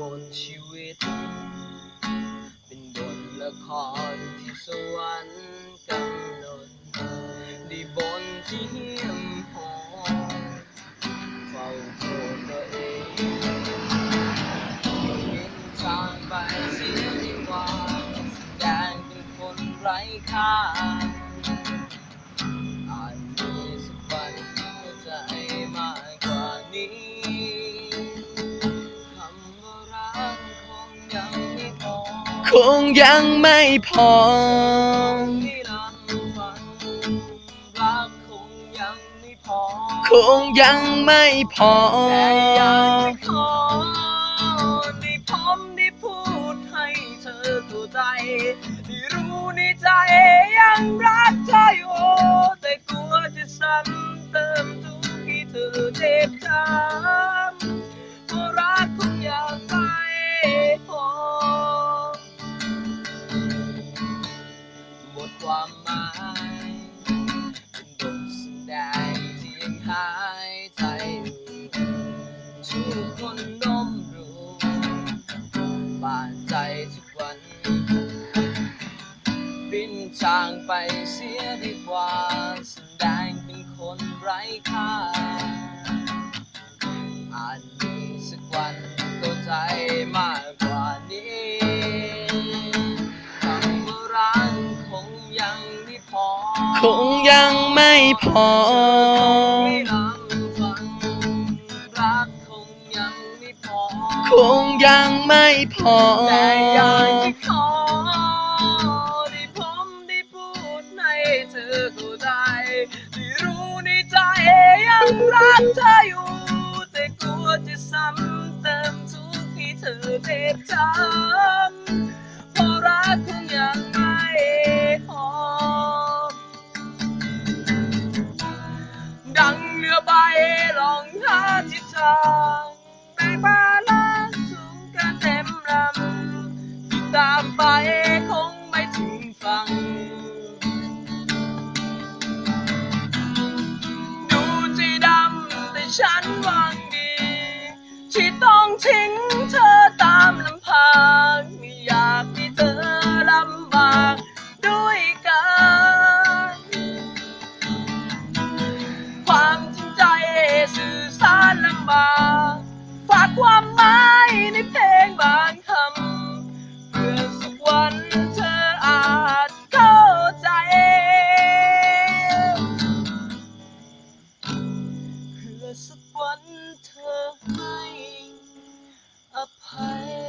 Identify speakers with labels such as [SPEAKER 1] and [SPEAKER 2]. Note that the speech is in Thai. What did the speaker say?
[SPEAKER 1] บนชีวิต เป็นบทละครที่สวรรค์กำหนดได้บนที่เหี้ยมโหดเฝ้าโทษตัวเองยินทางไปเสียดีกว่าแสดงเป็นคนไร้ค่า คงยังไม่พอ
[SPEAKER 2] คงยังไม่พอ
[SPEAKER 1] แต่อยากจะขอได้พร้อมได้พูดให้เธอเข้าใจได้รู้ในใจยังรักเธออยู่แต่กลัวจะซ้ำเติมทุกข์ที่เธอเจ็บช้ำ ทุกคนน้มรู้บาดใจทุกวัน บินทางไปเสียดีกว่าแสดงเป็นคนไร้ค่าอาจมีสักวันเข้าใจมากกว่านี้คำว่ารักคงยังไม่พอ
[SPEAKER 2] คงยังไม่พอ
[SPEAKER 1] ไม่ลำ คงยังไม่พอ แต่อยากจะขอได้ผมได้พูดให้เธอเข้าใจได้รู้ในใจยังรักเธออยู่ แต่กลัวจะซ้ำเติมทุกข์ที่เธอเจ็บช้ำเพราะรักคงยังไม่พอ ดังเรือใบลองหาทิศทาง ไปคงไม่ถึงฝั่ง ดูใจดำแต่ฉันหวังดี ที่ต้องทิ้ง สักวันเธอให้อภัย